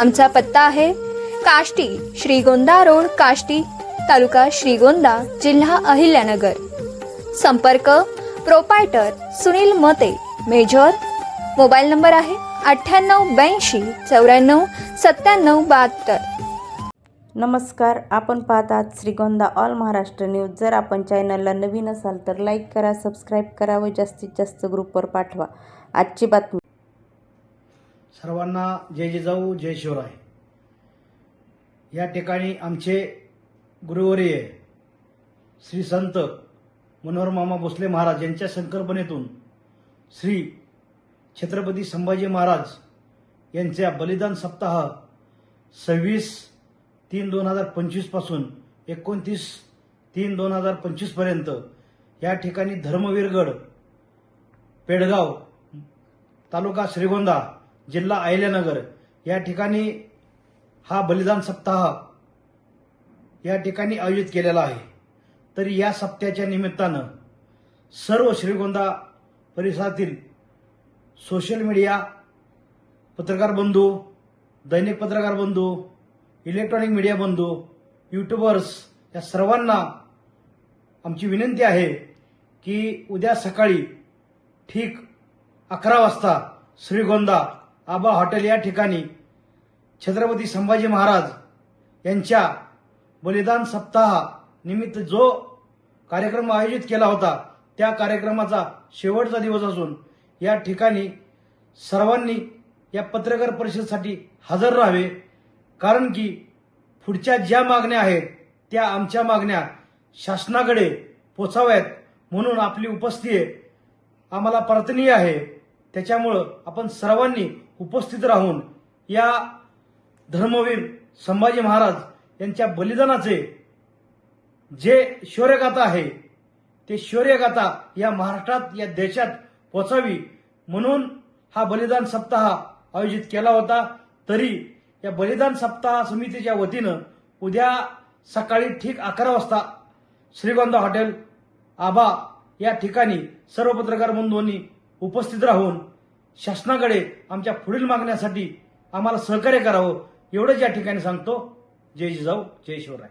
आमचा पत्ता आहे काष्टी श्रीगोंदा रोड काष्टी तालुका श्रीगोंदा जिल्हा अहिल्यानगर. संपर्क प्रोपायटर सुनील मते मेजर. मोबाईल नंबर आहे अठ्ठ्याण्णव ब्याऐंशी चौऱ्याण्णव सत्त्याण्णव बहात्तर. नमस्कार आपण पाहतात श्रीगोंदा ऑल महाराष्ट्र न्यूज. जर आपण चॅनलला नवीन असाल तर लाईक करा सबस्क्राईब करा व जास्तीत जास्त ग्रुपवर पाठवा. आजची बातमी. सर्वांना जय जिजाऊ जय शिवराय. या ठिकाणी आमचे गुरुवर्य श्री संत मनोहर मामा भोसले महाराज यांच्या संकल्पनेतून श्री छत्रपती संभाजी महाराज यांच्या बलिदान सप्ताह सव्वीस तीन दोन हजार पंचवीसपासून एकोणतीस तीन दोन हजार पंचवीसपर्यंत या ठिकाणी धर्मवीरगड पेडगाव तालुका श्रीगोंदा जिल्हा अहिल्यानगर. या ठिकाणी हा बलिदान सप्ताह या ठिकाणी आयोजित केलेला आहे. तर या सप्त्याच्या निमित्तानं सर्व श्रीगोंदा परिसरातील सोशल मीडिया पत्रकार बंधू दैनिक पत्रकार बंधू इलेक्ट्रॉनिक मीडिया बंधू यूट्यूबर्स या सर्वांना आमची विनंती आहे की उद्या सकाळी ठीक अकरा वाजता श्रीगोंदा आबा हॉटेल या ठिकाणी छत्रपती संभाजी महाराज यांच्या बलिदान सप्ताह निमित्त जो कार्यक्रम आयोजित केला होता त्या कार्यक्रमाचा शेवटचा दिवस असून या ठिकाणी सर्वांनी या पत्रकार परिषदेसाठी हजर राहावे कारण की पुढच्या ज्या मागण्या आहेत त्या आमच्या मागण्या शासनाकडे पोचाव्यात म्हणून आपली उपस्थिती आम्हाला प्रार्थनीय आहे. त्याच्यामुळं आपण सर्वांनी उपस्थित राहून या धर्मवीर संभाजी महाराज यांच्या बलिदानाचे जे शौर्यगाथा आहे ते शौर्यगाथा या महाराष्ट्रात या देशात पोचावी म्हणून हा बलिदान सप्ताह आयोजित केला होता. तरी या बलिदान सप्ताह समितीच्या वतीनं उद्या सकाळी ठीक अकरा वाजता श्रीगोंदा हॉटेल आबा या ठिकाणी सर्व पत्रकार बंधूंनी उपस्थित राहून शासनाकडे आमच्या पुढील मागण्यासाठी आम्हाला सहकार्य करावं एवढंच या ठिकाणी सांगतो. जय जिजाऊ जय शिवराय.